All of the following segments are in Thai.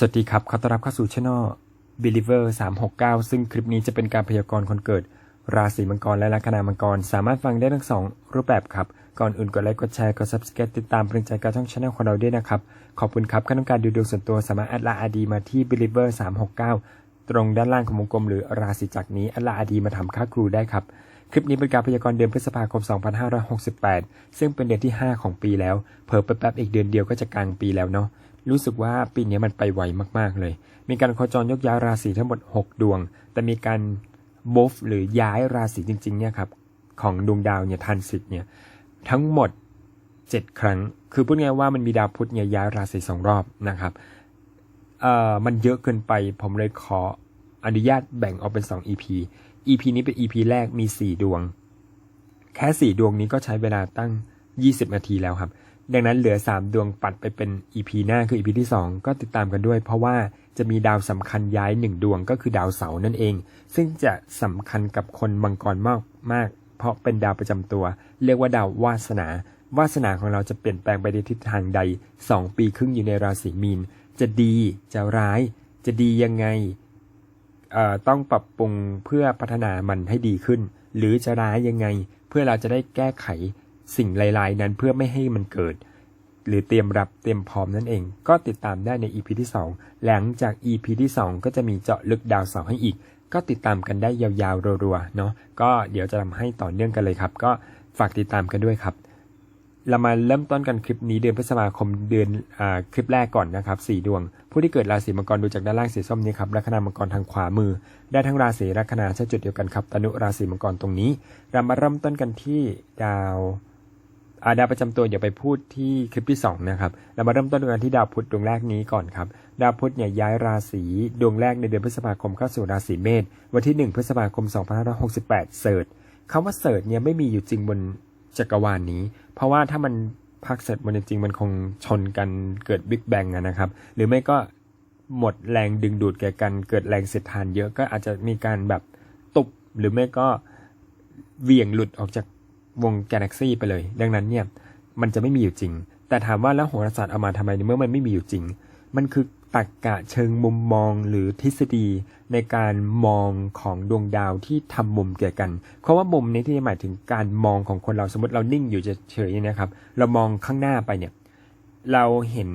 สวัสดีครับ ขอต้อนรับเข้าสู่ช่อง Believer 369 ซึ่งคลิปนี้จะเป็นการพยากรณ์คนเกิด ราศีมังกรและลัคนามังกร สามารถฟังได้ทั้งสองรูปแบบครับ ก่อนอื่นกดไลค์ กดแชร์ กด subscribe ติดตามเป็นกำลังใจกับช่องช anel ของเราด้วยนะครับ ขอบคุณครับถ้าต้องการดูดวงส่วนตัวสามารถแอดไลน์อดีมาที่ Believer 369 ตรงด้านล่างของวงกลมหรือราศีจักรนี้แอดไลน์อดีมาทำค่าครูได้ครับ คลิปนี้เป็นการพยากรณ์เดือนพฤษภาคม 2568 ซึ่งเป็นเดือนที่ 5 ของปีแล้ว เพิ่ไปแป๊บอีกเดือนเดียวก็จะกลางปีแล้วเนาะ รู้สึกว่าปีนี้มันไปไวมากๆเลย มีการโคจรยกย้ายราศีทั้งหมด 6 ดวง แต่มีการบฟหรือย้ายราศีจริงๆเนี่ยครับของดวงดาวเนี่ยทันสิทธิ์เนี่ยทั้งหมด 7 ครั้ง คือพูดง่ายๆว่ามันมีดาวพุธเนี่ยย้ายราศีสองรอบนะครับเอ่อมันเยอะเกินไปผมเลยขออนุญาตแบ่งออกเป็น 2 EP EP นี้เป็น EP แรกมี 4 ดวง แค่ 4 ดวงนี้ก็ใช้เวลาตั้ง 20 นาทีแล้วครับ ดังนั้นเหลือ 3 ดวงปัดไปเป็น EP หน้าคือ EP ที่ 2 ก็ติดตามกันด้วย เพราะว่าจะมีดาวสำคัญย้าย 1 ดวงก็คือดาวเสาร์นั่นเอง ซึ่งจะสำคัญกับคนมังกรมากมาก เพราะเป็นดาวประจำตัว เรียกว่าดาววาสนา วาสนาของเราจะเปลี่ยนแปลงไปในทิศทางใด 2 ปีครึ่งอยู่ในราศีมีน จะดีจะร้าย จะดียังไงต้องปรับปรุงเพื่อพัฒนามันให้ดีขึ้น หรือจะร้ายยังไง เพื่อเราจะได้แก้ไข สิ่งลายๆ นั้นเพื่อไม่ให้มันเกิด หรือเตรียมรับเตรียมพร้อมนั่นเอง ก็ติดตามได้ใน EP ที่ 2 หลังจาก EP ที่ 2 ก็จะมีเจาะลึกดาวเสาร์ให้อีก ก็ติดตามกันได้ยาวๆรัวๆเนาะก็เดี๋ยวจะทำให้ต่อเนื่องกันเลยครับ ก็ฝากติดตามกันด้วยครับเรามาเริ่มต้นกันคลิปนี้เดือนพฤษภาคมเดือนอคลิปแรกก่อนนะครับสี่ดวง ผู้ที่เกิดราศีมังกรดูจากด้านล่างสีส้มนี้ครับลัคนามังกรทางขวามือ ได้ทั้งราศีลัคนาใช้จุดเดียวกันครับตนุราศีมังกรตรงนี้ เรามาเริ่มต้นกันที่ดาว อาดาวประจำตัวเดี๋ยวไปพูดที่คลิปที่สองนะครับ เรามาเริ่มต้นกันที่ดาวพุธดวงแรกนี้ก่อนครับ ดาวพุธเนี่ยย้ายราศีดวงแรกในเดือนพฤษภาคมเข้าสู่ราศีเมษวันที่ 1 พฤษภาคม 2568 เสิร์ชคำว่าเสิร์ชเนี่ยไม่มีอยู่จริงบนจักรวาลนนี้ เพราะว่าถ้ามันพักเสร็จมันจริงมันคงชนกันเกิดบิ๊กแบงนะครับ หรือไม่ก็หมดแรงดึงดูดแก่กันเกิดแรงเสียดทานเยอะก็อาจจะมีการแบบตุบหรือไม่ก็เวี่ยงหลุดออกจาก วงกาแล็กซี่ไปเลย ดังนั้นเนี่ยมันจะไม่มีอยู่จริง แต่ถามว่าแล้วโหราศาสตร์เอามาทำไมในเมื่อมันไม่มีอยู่จริง มันคือตรรกกะเชิงมุมมองหรือทฤษฎีในการมองของดวงดาวที่ทำมุมเกี่ยวกัน เพราะว่ามุมนี้ที่หมายถึงการมองของคนเราสมมติเรานิ่งอยู่เฉยๆนะครับ เรามองข้างหน้าไปเนี่ย เราเห็น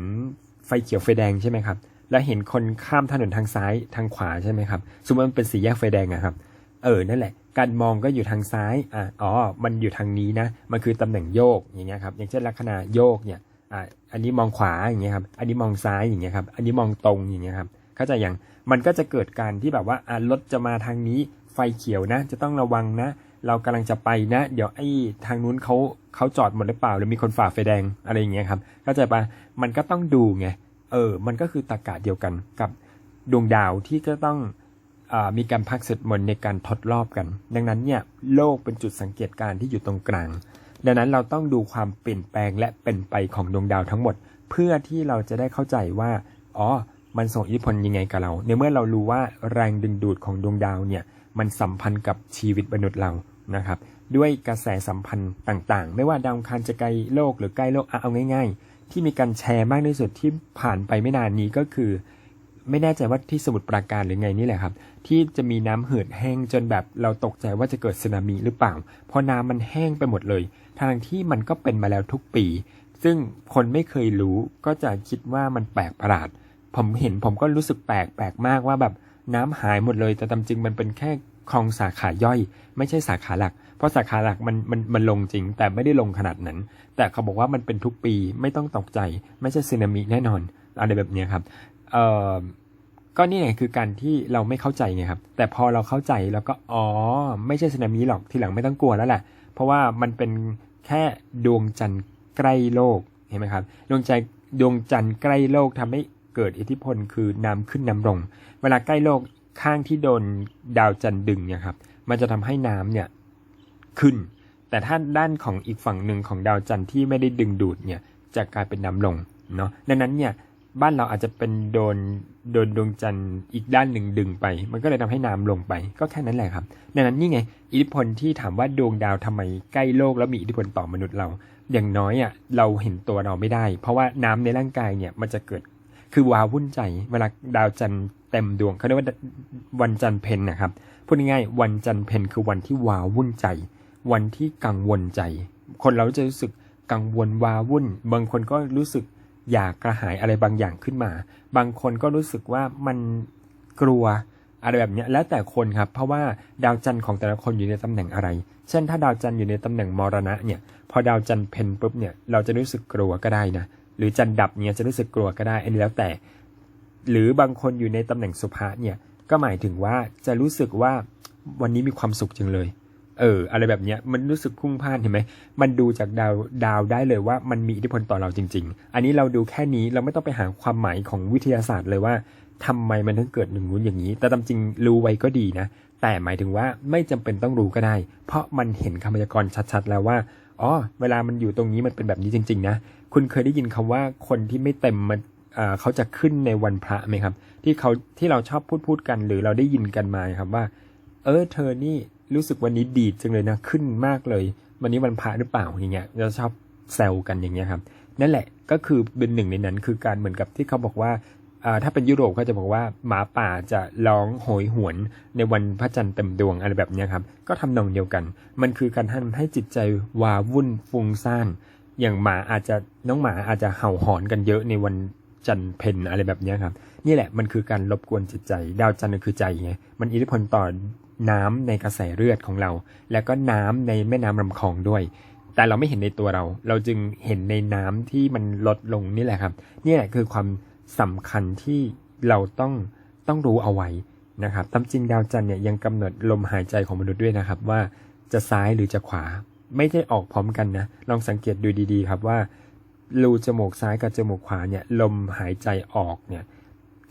ไฟเขียวไฟแดงใช่ไหมครับ แล้วเห็นคนข้ามถนนทางซ้ายทางขวาใช่ไหมครับ สมมติมันเป็นสี่แยกไฟแดงอะครับ เออ นั่นแหละ การมองก็อยู่ทางซ้ายอะอ๋อ มันอยู่ทางนี้นะ มันคือตำแหน่งโยกอย่างเงี้ยครับ อย่างเช่นลักษณะโยกเนี่ยอะอันนี้มองขวาอย่างเงี้ยครับ อันนี้มองซ้ายอย่างเงี้ยครับ อันนี้มองตรงอย่างเงี้ยครับ เข้าใจยังมันก็จะเกิดการที่แบบว่าอะรถจะมาทางนี้ ไฟเขียวนะ จะต้องระวังนะ เรากำลังจะไปนะ เดี๋ยวไอ้ทางนู้นเขาเขาจอดหมดหรือเปล่า หรือมีคนฝ่าไฟแดงอะไรอย่างเงี้ยครับ เข้าใจปะมันก็ต้องดูไง เออ มันก็คือตรรกะเดียวกันกับดวงดาวที่ก็ต้อง มีการพักสร็จมนต์ในการทดรอบกัน ดังนั้นเนี่ยโลกเป็นจุดสังเกตการที่อยู่ตรงกลาง ดังนั้นเราต้องดูความเปลี่ยนแปลงและเป็นไปของดวงดาวทั้งหมด เพื่อที่เราจะได้เข้าใจว่าอ๋อมันส่งอิทธิพลยังไงกับเรา ในเมื่อเรารู้ว่าแรงดึงดูดของดวงดาวเนี่ยมันสัมพันธ์กับชีวิตมนุษย์เรานะครับ ด้วยกระแสสัมพันธ์ต่างๆ ไม่ว่าดาวคารจะไกลโลกหรือใกล้โลกอเอาง่าย ๆ ที่มีการแชร์มากที่สุดที่ผ่านไปไม่นานนี้ก็คือ ไม่แน่ใจว่าที่สมุทรปราการหรือไงนี่แหละครับ ที่จะมีน้ำเหือดแห้งจนแบบเราตกใจว่าจะเกิดสึนามิหรือเปล่า เพราะน้ำมันแห้งไปหมดเลยทางที่มันก็เป็นมาแล้วทุกปี ซึ่งคนไม่เคยรู้ก็จะคิดว่ามันแปลกประหลาด ผมเห็นผมก็รู้สึกแปลกแปลกมากว่าแบบน้ำหายหมดเลย แต่ตามจริงมันเป็นแค่คลองสาขาย่อย ไม่ใช่สาขาหลัก เพราะสาขาหลักมันมันมันลงจริง แต่ไม่ได้ลงขนาดนั้น แต่เขาบอกว่ามันเป็นทุกปีไม่ต้องตกใจ ไม่ใช่สึนามิแน่นอนอะไรแบบนี้ครับ เอ่อก็นี่ไงคือการที่เราไม่เข้าใจไงครับ แต่พอเราเข้าใจแล้วก็อ๋อ ไม่ใช่สึนามิหรอกทีหลังไม่ต้องกลัวแล้วแหละเพราะว่ามันเป็นแค่ดวงจันทร์ใกล้โลกเห็นไหมครับ ดวงจันทร์ดวงจันทร์ใกล้โลกทำให้เกิดอิทธิพลคือน้ำขึ้นน้ำลง เวลาใกล้โลกข้างที่โดนดาวจันทร์ดึงเนี่ยครับ มันจะทำให้น้ำเนี่ยขึ้น แต่ถ้าด้านของอีกฝั่งหนึ่งของดาวจันทร์ที่ไม่ได้ดึงดูดเนี่ยจะกลายเป็นน้ำลงเนาะดังนั้นเนี่ย บ้านเราอาจจะเป็นโดนโดนดวงจันทร์อีกด้านหนึ่งดึงไป มันก็เลยทำให้น้ำลงไป ก็แค่นั้นแหละครับ ดังนั้นนี่ไง อิทธิพลที่ถามว่าดวงดาวทำไมใกล้โลกแล้วมีอิทธิพลต่อมนุษย์เรา อย่างน้อยอะเราเห็นตัวเราไม่ได้ เพราะว่าน้ำในร่างกายเนี่ยมันจะเกิดคือวาวุ่นใจ เวลาดาวจันทร์เต็มดวงเขาเรียกว่าวันจันทร์เพนนะครับพูดง่ายๆวันจันทร์เพนคือวันที่วาวุ่นใจ วันที่กังวลใจ คนเราจะรู้สึกกังวลวาวุ่น บางคนก็รู้สึก อยากกระหายอะไรบางอย่างขึ้นมา บางคนก็รู้สึกว่ามันกลัวอะไรแบบนี้แล้วแต่คนครับ เพราะว่าดาวจันทร์ของแต่ละคนอยู่ในตำแหน่งอะไร เช่น ถ้าดาวจันทร์อยู่ในตำแหน่งมรณะเนี่ย พอดาวจันทร์เพนปุ๊บเนี่ย เราจะรู้สึกกลัวก็ได้นะ หรือจันทร์ดับเนี่ยจะรู้สึกกลัวก็ได้ อันนี้แล้วแต่ หรือบางคนอยู่ในตำแหน่งสุภาเนี่ย ก็หมายถึงว่าจะรู้สึกว่าวันนี้มีความสุขจังเลย เออ อะไรแบบเนี้ยมันรู้สึกพุ่งพล่านเห็นไหมมันดูจากดาวดาวได้เลยว่ามันมีอิทธิพลต่อเราจริง ๆ อันนี้เราดูแค่นี้เราไม่ต้องไปหาความหมายของวิทยาศาสตร์เลยว่าทำไมมันถึงเกิดหนึ่งนู้นอย่างนี้ แต่ตามจริงรู้ไว้ก็ดีนะ แต่หมายถึงว่าไม่จำเป็นต้องรู้ก็ได้ เพราะมันเห็นคำพยากรณ์ชัด ๆ แล้วว่าอ๋อเวลามันอยู่ตรงนี้มันเป็นแบบนี้จริง ๆ นะ คุณเคยได้ยินคำว่าคนที่ไม่เต็มมันเขาจะขึ้นในวันพระไหมครับ ที่เขาที่เราชอบพูดพูดกันหรือเราได้ยินกันมาครับว่า เออ เธอนี่ รู้สึกวันนี้ดีจังเลยนะขึ้นมากเลย วันนี้วันพระหรือเปล่าอย่างเงี้ยเราชอบแซวกันอย่างเงี้ยครับ นั่นแหละก็คือเป็นหนึ่งในนั้นคือการเหมือนกับที่เขาบอกว่าถ้าเป็นยุโรปเขาจะบอกว่าหมาป่าจะร้องโหยหวนในวันพระจันทร์เต็มดวงอะไรแบบนี้ครับ ก็ทำนองเดียวกัน มันคือการทำให้จิตใจวาวุ่นฟุ้งซ่าน อย่างหมาอาจจะน้องหมาอาจจะเห่าหอนกันเยอะในวันจันทร์เพนอะไรแบบนี้ครับ นี่แหละมันคือการรบกวนจิตใจ ดาวจันทร์คือใจไงมันอิทธิพลต่อ น้ำในกระแสเลือดของเรา แล้วก็น้ำในแม่น้ำลำคลองด้วย แต่เราไม่เห็นในตัวเรา เราจึงเห็นในน้ำที่มันลดลงนี่แหละครับนี่แหละคือความสำคัญที่เราต้องต้องรู้เอาไว้นะครับตามจริงดาวจันทร์เนี่ยยังกำหนดลมหายใจของมนุษย์ด้วยนะครับ ว่าจะซ้ายหรือจะขวา ไม่ได้ออกพร้อมกันนะ ลองสังเกตดูดีๆ ครับว่ารูจมูกซ้ายกับจมูกขวาเนี่ยลมหายใจออกเนี่ย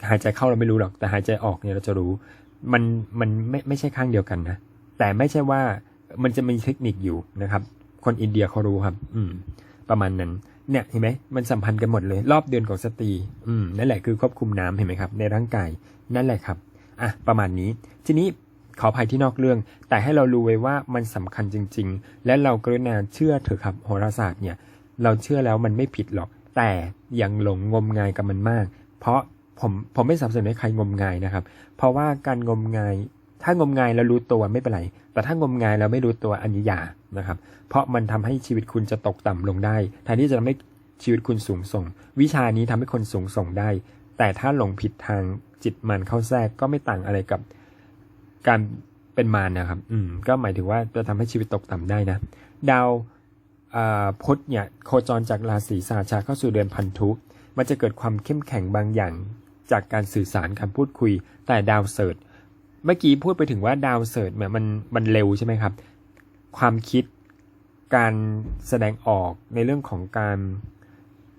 หายใจเข้าเราไม่รู้หรอกแต่หายใจออกเนี่ยเราจะรู้ มันมันไม่ไม่ใช่ข้างเดียวกันนะ แต่ไม่ใช่ว่ามันจะมีเทคนิคอยู่นะครับ คนอินเดียเขารู้ครับ อืม ประมาณนั้น เนี่ยเห็นไหมมันสัมพันธ์กันหมดเลย รอบเดือนของสตรีอืมนั่นแหละคือควบคุมน้ำเห็นไหมครับ ในร่างกายนั่นแหละครับอะประมาณนี้ ทีนี้ขออภัยที่นอกเรื่อง แต่ให้เรารู้ไว้ว่ามันสำคัญจริง ๆ และเรากรุณาเชื่อเถอะครับโหราศาสตร์เนี่ย เราเชื่อแล้วมันไม่ผิดหรอก แต่ยังหลงงมงายกับมันมาก เพราะ ผมผมไม่สนับสนุนให้ใครงมงายนะครับ เพราะว่าการงมงาย ถ้างมงายแล้วรู้ตัวไม่เป็นไร แต่ถ้างมงายแล้วไม่รู้ตัวอันนี้อย่านะครับ เพราะมันทำให้ชีวิตคุณจะตกต่ำลงได้แทนที่จะทำให้ชีวิตคุณสูงส่ง วิชานี้ทำให้คนสูงส่งได้ แต่ถ้าหลงผิดทางจิตมันเข้าแทรกก็ไม่ต่างอะไรกับการเป็นมารนะครับ อืม ก็หมายถึงว่าจะทำให้ชีวิตตกต่ำได้นะ ดาวพุธเนี่ยโคจรจากราศีสาชาเข้าสู่เดือนพันธุ มันจะเกิดความเข้มแข็งบางอย่าง จากการสื่อสารการพูดคุยแต่ดาวเสิร์ชเมื่อกี้พูดไปถึงว่าดาวเสิร์ชมันมันเร็วใช่ไหมครับ ความคิดการแสดงออกในเรื่องของการ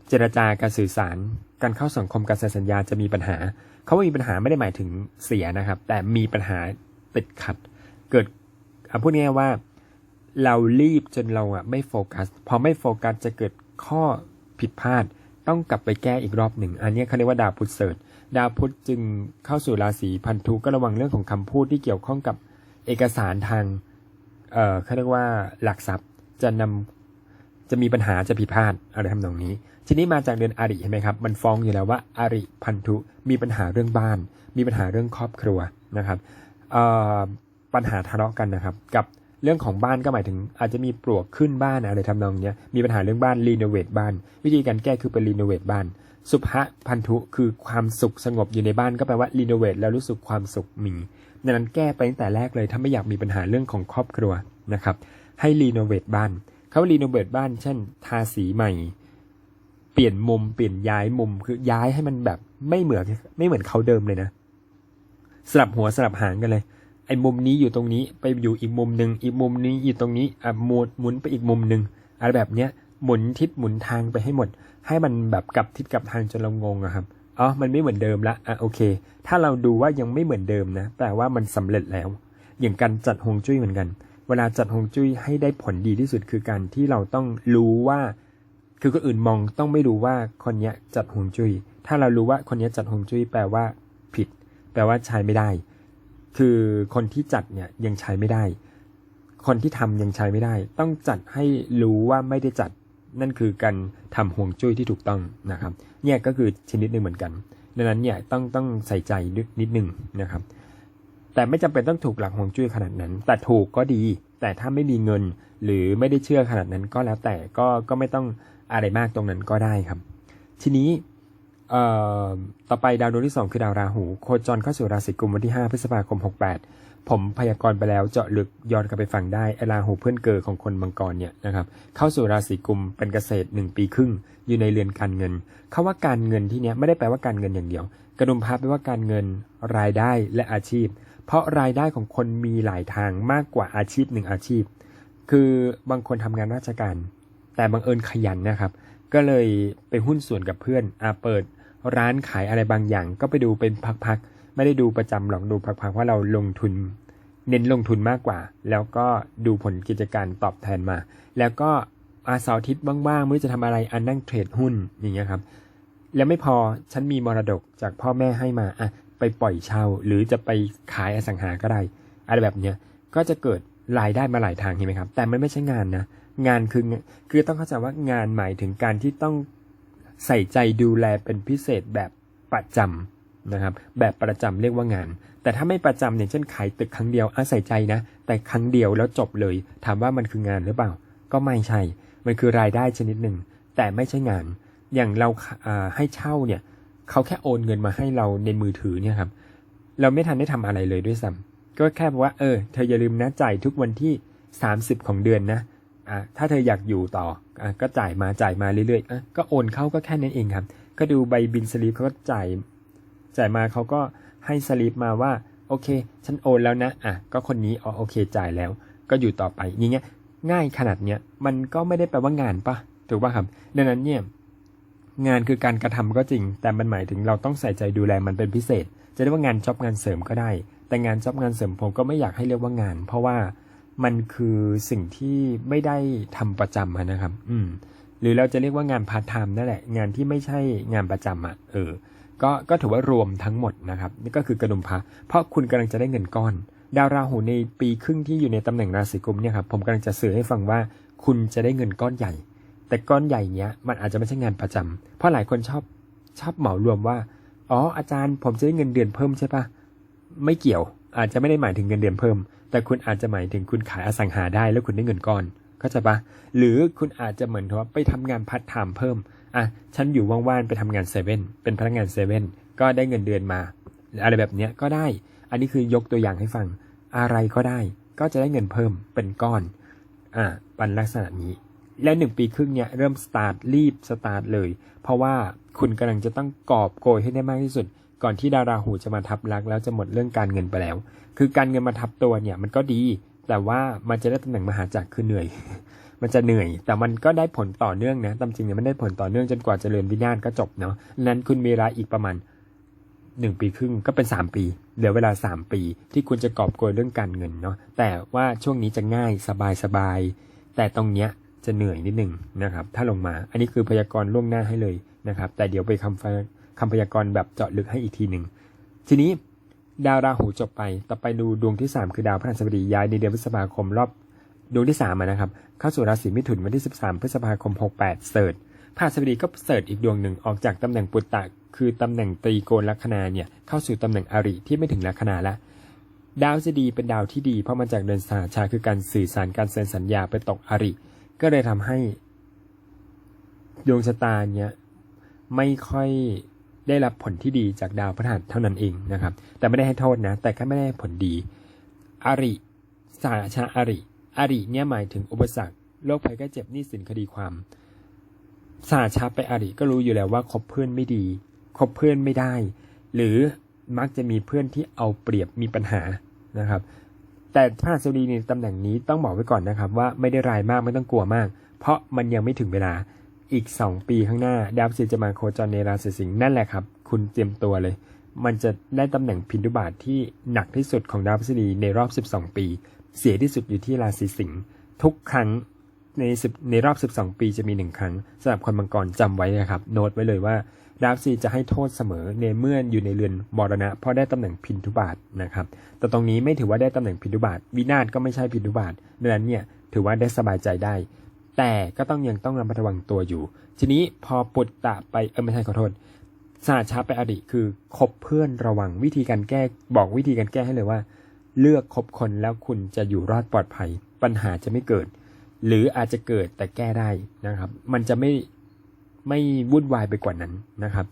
เจรจาการสื่อสาร การเข้าสังคมการเซ็นสัญญาจะมีปัญหา เขาว่ามีปัญหาไม่ได้หมายถึงเสียนะครับ แต่มีปัญหาติดขัด เกิดพูดง่ายว่าเรารีบจนเราอะไม่โฟกัส พอไม่โฟกัสจะเกิดข้อผิดพลาด ต้องกลับไปแก้อีกรอบหนึ่ง อันนี้เขาเรียกว่าดาวพุธเสิร์ช ดาวพุธจึงเข้าสู่ราศีพันธุก็ระวังเรื่องของคำพูดที่เกี่ยวข้องกับเอกสารทาง เอ่อเขาเรียกว่าหลักทรัพย์จะนำจะมีปัญหาจะผิดพลาดอะไรทำนองนี้ ทีนี้มาจากเดือนอาริเห็นไหมครับ มันฟ้องอยู่แล้วว่าอาริพันธุมีปัญหาเรื่องบ้าน มีปัญหาเรื่องครอบครัวนะครับปัญหาทะเลาะกันนะครับ กับเรื่องของบ้านก็หมายถึง อาจจะมีปลวกขึ้นบ้านอะไรทำนองนี้มีปัญหาเรื่องบ้านรีโนเวทบ้าน วิธีการแก้คือไปรีโนเวทบ้าน สุภะพันธุคือความสุขสงบอยู่ในบ้านก็แปลว่ารีโนเวทแล้วรู้สึกความสุขมีดังนั้นแก้ไปตั้งแต่แรกเลย ถ้าไม่อยากมีปัญหาเรื่องของครอบครัวนะครับ ให้รีโนเวทบ้านเขารีโนเวทบ้าน เช่น ทาสีใหม่ เปลี่ยนมุมเปลี่ยนย้ายมุมคือย้ายให้มันแบบไม่เหมือนไม่เหมือนเขาเดิมเลยนะ สลับหัวสลับหางกันเลยไอ้มุมนี้อยู่ตรงนี้ไปอยู่อีกมุมหนึ่งอีกมุมนี้อยู่ตรงนี้อะหมุนหมุนไปอีกมุมหนึ่งอะไรแบบเนี้ย หมุนทิศหมุนทางไปให้หมด ให้มันแบบกลับทิศกลับทางจนเรางงอะครับอ๋อมันไม่เหมือนเดิมละอะโอเค ถ้าเราดูว่ายังไม่เหมือนเดิมนะแปลว่ามันสำเร็จแล้ว อย่างการจัดฮวงจุ้ยเหมือนกัน เวลาจัดฮวงจุ้ยให้ได้ผลดีที่สุดคือการที่เราต้องรู้ว่า คือคนอื่นมองต้องไม่รู้ว่าคนนี้จัดฮวงจุ้ยถ้าเรารู้ว่าคนนี้จัดฮวงจุ้ยแปลว่าผิด แปลว่าใช้ไม่ได้ คือคนที่จัดเนี่ยยังใช้ไม่ได้ คนที่ทำยังใช้ไม่ได้ ต้องจัดให้รู้ว่าไม่ได้จัด นั่นคือการทำห่วงจุ้ยที่ถูกต้องนะครับเนี่ยก็คือชนิดหนึ่งเหมือนกัน ดังนั้นเนี่ยต้องต้องใส่ใจนิดนึงนะครับ แต่ไม่จำเป็นต้องถูกหลักห่วงจุ้ยขนาดนั้น แต่ถูกก็ดี แต่ถ้าไม่มีเงินหรือไม่ได้เชื่อขนาดนั้นก็แล้วแต่ก็ก็ไม่ต้องอะไรมากตรงนั้นก็ได้ครับ ทีนี้เอ่อต่อไปดาวดวงที่ 2 คือดาวราหู โคจรเข้าสู่ราศีกุมวันที่ 5 พฤษภาคม 68 ผมพยากรณ์ไปแล้วเจาะลึกย้อนกลับไปฟังได้ไอราหูเพื่อนเกิดของคนมังกรเนี่ยนะครับเข้าสู่ราศีกุมเป็นเกษตร1ปีครึ่ง อยู่ในเรือนการเงินคาว่าการเงินที่เนี้ยไม่ได้แปลว่าการเงินอย่างเดียว กระดุมพับแปลว่าการเงินรายได้และอาชีพ เพราะรายได้ของคนมีหลายทางมากกว่าอาชีพหนึ่งอาชีพ คือบางคนทำงานราชการ แต่บังเอิญขยันนะครับ ก็เลยไปหุ้นส่วนกับเพื่อนอาเปิดร้านขายอะไรบางอย่างก็ไปดูเป็นพักๆ ไม่ได้ดูประจำหรอกดูพักๆว่าเราลงทุน เน้นลงทุนมากกว่า แล้วก็ดูผลกิจการตอบแทนมา แล้วก็อาเสาร์อาทิตย์บ้างๆไม่รู้จะทำอะไรอันนั่งเทรดหุ้นอย่างเงี้ยครับ แล้วไม่พอฉันมีมรดกจากพ่อแม่ให้มาอะไปปล่อยเช่าหรือจะไปขายอสังหาก็ได้อะไรแบบเนี้ยก็จะเกิดรายได้มาหลายทางเห็นไหมครับ แต่มันไม่ใช่งานนะงานคือคือต้องเข้าใจว่างานหมายถึงการที่ต้องใส่ใจดูแลเป็นพิเศษแบบประจำ นะครับแบบประจำเรียกว่างาน แต่ถ้าไม่ประจำอย่างเช่นขายตึกครั้งเดียวอาใส่ใจนะ แต่ครั้งเดียวแล้วจบเลย ถามว่ามันคืองานหรือเปล่า ก็ไม่ใช่ มันคือรายได้ชนิดหนึ่ง แต่ไม่ใช่งาน อย่างเราให้เช่าเนี่ยเขาแค่โอนเงินมาให้เราในมือถือเนี่ยครับเราไม่ทันได้ทำอะไรเลยด้วยซ้ำก็แค่บอกว่าเออเธออย่าลืมนะจ่ายทุกวันที่ 30 ของเดือนนะอะถ้าเธออยากอยู่ต่ออะก็จ่ายมาจ่ายมาเรื่อยๆอะก็โอนเข้าก็แค่นั้นเองครับ ก็ดูใบบินสลิปเขาก็จ่าย จ่ายมาเขาก็ให้สลิปมาว่าโอเค ฉันโอนแล้วนะอะก็คนนี้อ๋อโอเคจ่ายแล้ว ก็อยู่ต่อไปอย่างเงี้ยง่ายขนาดเนี้ยมันก็ไม่ได้แปลว่างานปะถูกป่ะครับ ดังนั้นเนี่ยงานคือการกระทำก็จริง แต่มันหมายถึงเราต้องใส่ใจดูแลมันเป็นพิเศษ จะเรียกว่างานจ็อบงานเสริมก็ได้ แต่งานจ็อบงานเสริมผมก็ไม่อยากให้เรียกว่างาน เพราะว่ามันคือสิ่งที่ไม่ได้ทำประจำนะครับ อืม หรือเราจะเรียกว่างานพาร์ทไทม์นั่นแหละ งานที่ไม่ใช่งานประจำอะ เออ ก็ก็ถือว่ารวมทั้งหมดนะครับนี่ก็คือกระดุมพระเพราะคุณกำลังจะได้เงินก้อน ดาวราหูในปีครึ่งที่อยู่ในตำแหน่งราศีกุมเนี่ยครับผมกำลังจะสื่อให้ฟังว่าคุณจะได้เงินก้อนใหญ่ แต่ก้อนใหญ่เนี้ยมันอาจจะไม่ใช่งานประจำเพราะหลายคนชอบชอบเหมารวมว่าอ๋ออาจารย์ผมจะได้เงินเดือนเพิ่มใช่ปะไม่เกี่ยวอาจจะไม่ได้หมายถึงเงินเดือนเพิ่ม แต่คุณอาจจะหมายถึงคุณขายอสังหาได้แล้วคุณได้เงินก้อนเข้าใจปะหรือคุณอาจจะเหมือนว่าไปทำงานพัฒไทม์เพิ่ม อะฉันอยู่ว่างๆไปทำงานเซเว่นเป็นพนักงานเซเว่นก็ได้เงินเดือนมา อะไรแบบเนี้ยก็ได้ อันนี้คือยกตัวอย่างให้ฟัง อะไรก็ได้ ก็จะได้เงินเพิ่มเป็นก้อน อ่าปันลักษณะนี้ และหนึ่งปีครึ่งเนี่ยเริ่มสตาร์ทรีบสตาร์ทเลย เพราะว่าคุณกำลังจะต้องกอบโกยให้ได้มากที่สุด ก่อนที่ดาราหูจะมาทับลักแล้วจะหมดเรื่องการเงินไปแล้ว คือการเงินมาทับตัวเนี่ยมันก็ดี แต่ว่ามันจะได้ตำแหน่งมหาจักรคือเหนื่อย มันจะเหนื่อย แต่มันก็ได้ผลต่อเนื่องนะตามจริงเนี่ยมันได้ผลต่อเนื่องจนกว่าเจะเริญวินาศก็จบเนาะนั้นคุณมีเวลาอีกประมาณหนึ่งปีครึ่งก็เป็นสามปีเหลือเวลาสามปี ที่คุณจะกอบโกยเรื่องการเงินเนาะแต่ว่าช่วงนี้จะง่ายสบายสบายๆแต่ตรงเนี้ยจะเหนื่อยนิดนึงนะครับ ถ้าลงมา อันนี้คือพยากรณ์ล่วงหน้าให้เลยนะครับ แต่เดี๋ยวไปคำพยคำพยากรณ์แบบเจาะลึกให้อีกทีหนึ่งทีนี้ดาวราหูจบไป ต่อไปดูดวงที่ 3 คือดาวพฤหัสบดีย้ายในเดือนพฤษภาคมรอบ ดวงที่3นะครับ เข้าสู่ราศีมิถุนวันที่ 13 พฤษภาคม 68 เสิร์ชพฤหัสบดีก็เสิร์ชอีกดวงหนึ่งออกจากตำแหน่งปุตตะ คือตำแหน่งตรีโกณลัคนาเนี่ยเข้าสู่ตำแหน่งอริที่ไม่ถึงลัคนาละดาวจะดีเป็นดาวที่ดีเพราะมาจากเดินสหชาคือการสื่อสารการเซ็นสัญญาไปตกอริ ก็เลยทำให้ดวงชะตาเนี่ยไม่ค่อยได้รับผลที่ดีจากดาวพฤหัสเท่านั้นเองนะครับ แต่ไม่ได้ให้โทษนะ แต่ก็ไม่ได้ผลดี อริสหชาอริ อริเนี่ยหมายถึงอุปสรรคโรคภัยแก้เจ็บนี้สินคดีความสหชาไปอริก็รู้อยู่แล้วว่าคบเพื่อนไม่ดีคบเพื่อนไม่ได้ หรือมักจะมีเพื่อนที่เอาเปรียบมีปัญหานะครับ แต่พระหัสบดีในตำแหน่งนี้ต้องบอกไว้ก่อนนะครับ ว่าไม่ได้รายมากไม่ต้องกลัวมาก เพราะมันยังไม่ถึงเวลาอีก 2 ปีข้างหน้าดาวพฤหัสจะมาโคจรในราศีสิงห์นั่นแหละครับ คุณเตรียมตัวเลย มันจะได้ตำแหน่งพินทุบาทที่หนักที่สุดของดาวพฤหัสในรอบ 12 ปี เสียที่สุดอยู่ที่ราศีสิงห์ทุกครั้งใน10ในรอบ 12 ปีจะมีหนึ่งครั้งสำหรับคนมังกรจำไว้นะครับ โน้ตไว้เลยว่าดาศีจะให้โทษเสมอในเมื่ออยู่ในเรือนมรณะ เพราะได้ตำแหน่งพินทุบาทนะครับ แต่ตรงนี้ไม่ถือว่าได้ตำแหน่งพินทุบาท วินาศก็ไม่ใช่พินทุบาทดังนั้นเนี่ยถือว่าได้สบายใจได้ แต่ก็ต้องยังต้องระมัดระวังตัวอยู่ ทีนี้พอปุตตะไปเออไม่ใช่ขอโทษสาชาไปอดีตคือคบเพื่อนระวังวิธีการแก้บอกวิธีการแก้ให้เลยว่า เลือกคบคนแล้วคุณจะอยู่รอดปลอดภัย ปัญหาจะไม่เกิด หรืออาจจะเกิดแต่แก้ได้นะครับ มันจะไม่ไม่วุ่นวายไปกว่านั้นนะครับ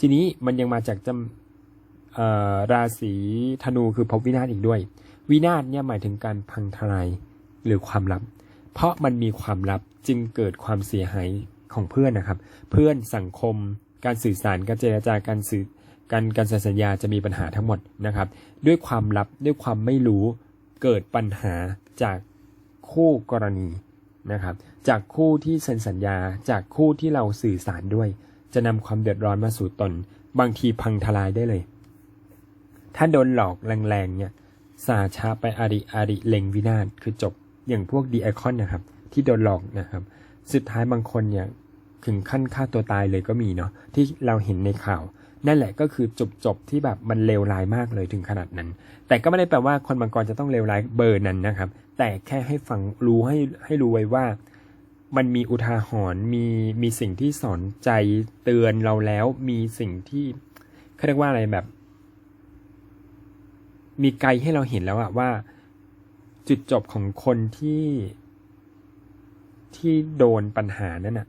ทีนี้มันยังมาจากจำราศีธนูคือพบวินาศอีกด้วย วินาศเนี่ยหมายถึงการพังทลายหรือความลับ เพราะมันมีความลับจึงเกิดความเสียหายของเพื่อนนะครับ เพื่อนสังคม การสื่อสารการเจรจาการสื่อ การการเซ็นสัญญาจะมีปัญหาทั้งหมดนะครับ ด้วยความลับด้วยความไม่รู้เกิดปัญหาจากคู่กรณีนะครับ จากคู่ที่เซ็นสัญญาจากคู่ที่เราสื่อสารด้วย จะนำความเดือดร้อนมาสู่ตน บางทีพังทลายได้เลย ถ้าโดนหลอกแรงๆเนี่ยสาชาไปอาริอาริเลงวินาศคือจบอย่างพวกดีไอคอนนะครับ ที่โดนหลอกนะครับ สุดท้ายบางคนเนี่ยถึงขั้นฆ่าตัวตายเลยก็มีเนาะที่เราเห็นในข่าว นั่นแหละก็คือจบจบที่แบบมันเลวร้ายมากเลยถึงขนาดนั้น แต่ก็ไม่ได้แปลว่าคนบางกรจะต้องเลวร้ายเบอร์นั้นนะครับ แต่แค่ให้ฟังรู้ให้ให้รู้ไว้ว่า มันมีอุทาหรณ์มีมีสิ่งที่สอนใจเตือนเราแล้ว มีสิ่งที่เขาเรียกว่าอะไรแบบ มีไกด์ให้เราเห็นแล้วอะว่า จุดจบของคนที่ที่โดนปัญหานั้นอะ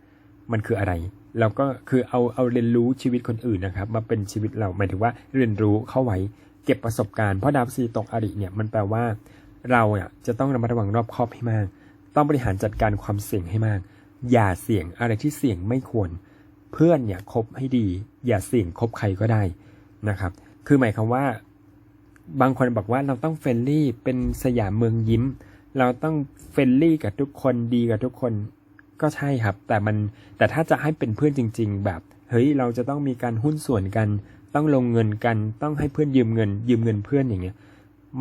มันคืออะไร เราก็คือเอาเอาเรียนรู้ชีวิตคนอื่นนะครับ มาเป็นชีวิตเราหมายถึงว่าเรียนรู้เข้าไว้เก็บประสบการณ์เพราะดาวสีตกอริเนี่ยมันแปลว่า เราอะจะต้องระมัดระวังรอบคอบให้มาก ต้องบริหารจัดการความเสี่ยงให้มาก อย่าเสี่ยงอะไรที่เสี่ยงไม่ควร เพื่อนเนี่ยคบให้ดี อย่าเสี่ยงคบใครก็ได้นะครับ คือหมายความว่า บางคนบอกว่าเราต้องเฟรนลี่เป็นสยามเมืองยิ้ม เราต้องเฟรนลี่กับทุกคนดีกับทุกคน ก็ใช่ครับ แต่มันแต่ถ้าจะให้เป็นเพื่อนจริง ๆ แบบ เฮ้ยเราจะต้องมีการหุ้นส่วนกัน ต้องลงเงินกัน ต้องให้เพื่อนยืมเงิน ยืมเงินเพื่อนอย่างเงี้ย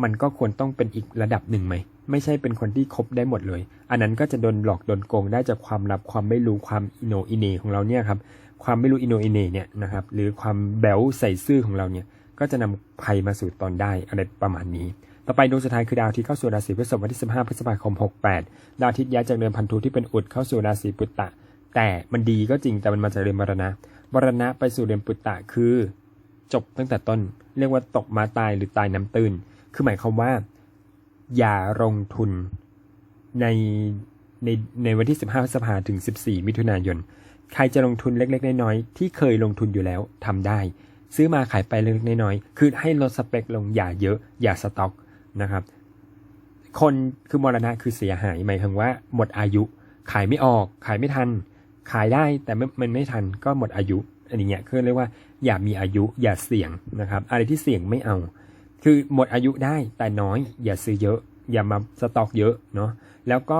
มันก็ควรต้องเป็นอีกระดับหนึ่งไหมไม่ใช่เป็นคนที่คบได้หมดเลย อันนั้นก็จะโดนหลอกโดนโกงได้จากความลับความไม่รู้ความอินโนอินเนของเราเนี่ยครับ ความไม่รู้อินโนอินเนเนี่ยนะครับ หรือความแบวใส่ซื่อของเราเนี่ย ก็จะนำภัยมาสู่ตอนได้อะไรประมาณนี้ ต่อไปดวงสุดท้ายคือดาวที่เข้าสู่ราศีพฤษภวันที่ 15 พฤษภาคม 68 ดาวอาทิตย์ย้ายจากเรือนพันธุที่เป็นอุดเข้าสู่ราศีปุตตะ แต่มันดีก็จริงแต่มันมาจากเรือนมรณะมรณะไปสู่เรือนปุตตะคือ จบตั้งแต่ต้น เรียกว่าตกมาตายหรือตายน้ำตื้น คือหมายความว่า อย่าลงทุนในในในวันที่ 15พฤษภาถึง 14 มิถุนายน ใครจะลงทุนเล็กๆ น้อยๆ ที่เคยลงทุนอยู่แล้วทำได้ ซื้อมาขายไปเล็กๆ น้อยๆ คือให้ลดสเปคลงอย่าเยอะ อย่าสต็อก นะครับ คนคือมรณะคือเสียหายหมายถึงว่า หมดอายุ ขายไม่ออก ขายไม่ทัน ขายได้แต่มันไม่ทันก็หมดอายุอันนี้เนี่ยคือเรียกว่าอย่ามีอายุอย่าเสี่ยงนะครับ อะไรที่เสี่ยงไม่เอา คือหมดอายุได้แต่น้อย อย่าซื้อเยอะ อย่ามาสต็อกเยอะเนาะแล้วก็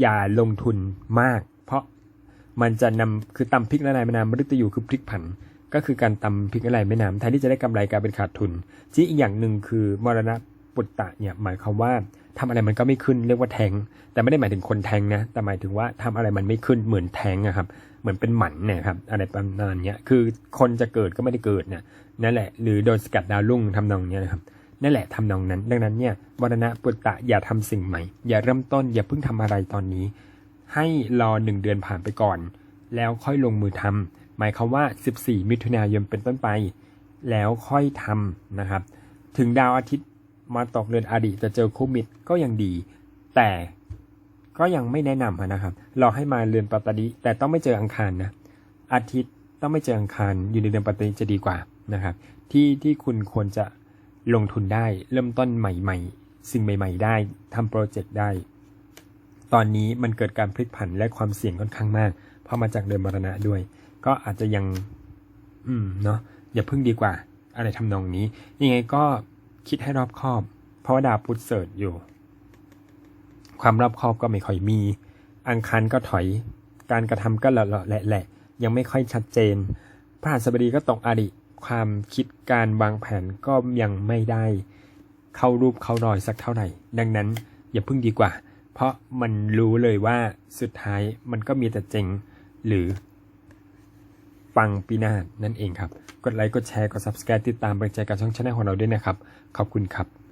อย่าลงทุนมาก เพราะมันจะนำคือตำพริกละลายแม่น้ำมฤตยูคือพริกผัน ก็คือการตำพริกละลายแม่น้ำแทนที่จะได้กำไรกลายเป็นขาดทุนที่อีกอย่างหนึ่งคือมรณะ ปุตตะเนี่ยหมายความว่าทำอะไรมันก็ไม่ขึ้นเรียกว่าแทง แต่ไม่ได้หมายถึงคนแทงนะ แต่หมายถึงว่าทำอะไรมันไม่ขึ้นเหมือนแทงอะครับ เหมือนเป็นหมันเนี่ยครับอะไรประมาณนี้คือคนจะเกิดก็ไม่ได้เกิดเนี่ยนั่นแหละ หรือโดนสกัดดาวรุ่งทำนองเนี้ยนะครับนั่นแหละทำนองนั้น ดังนั้นเนี่ยวรณะปุตตะอย่าทำสิ่งใหม่ อย่าเริ่มต้นอย่าเพิ่งทำอะไรตอนนี้ ให้รอหนึ่งเดือนผ่านไปก่อน แล้วค่อยลงมือทำหมายความว่า 14 มิถุนายนเป็นต้นไป แล้วค่อยทำนะครับ ถึงดาวอาทิตย์ มาตกเรือนอดีตจะเจอคู่มิตรก็ยังดี แต่ก็ยังไม่แนะนำนะครับรอให้มาเรือนปัตตานีแต่ต้องไม่เจออังคารนะอาทิตย์ต้องไม่เจออังคารอยู่ในเดือนปัตตานีจะดีกว่านะครับ ที่ที่คุณควรจะลงทุนได้ เริ่มต้นใหม่ ๆ สิ่งใหม่ ๆ ได้ทำโปรเจกต์ได้ ตอนนี้มันเกิดการพลิกผันและความเสี่ยงค่อนข้างมาก เพราะมาจากเดือนมรณะด้วย ก็อาจจะยัง อืมเนาะอย่าพึ่งดีกว่า อะไรทำนองนี้ยังไงก็ คิดให้รอบคอบ เพราะว่าดาวพุธเสิร์ชอยู่ ความรอบคอบก็ไม่ค่อยมี อังคารก็ถอย การกระทำก็ละๆแหละๆยังไม่ค่อยชัดเจน พระหัสบดีก็ตกอดีความคิดการวางแผนก็ยังไม่ได้ เข้ารูปเข้ารอยสักเท่าไหร่ ดังนั้นอย่าพึ่งดีกว่า เพราะมันรู้เลยว่าสุดท้ายมันก็มีแต่เจงหรือฟังปีนาศนั่นเองครับ กดไลค์ กดแชร์ กด subscribe ติดตามเป็นใจกับช่องชาแนลของเราด้วยนะครับ ขอบคุณครับ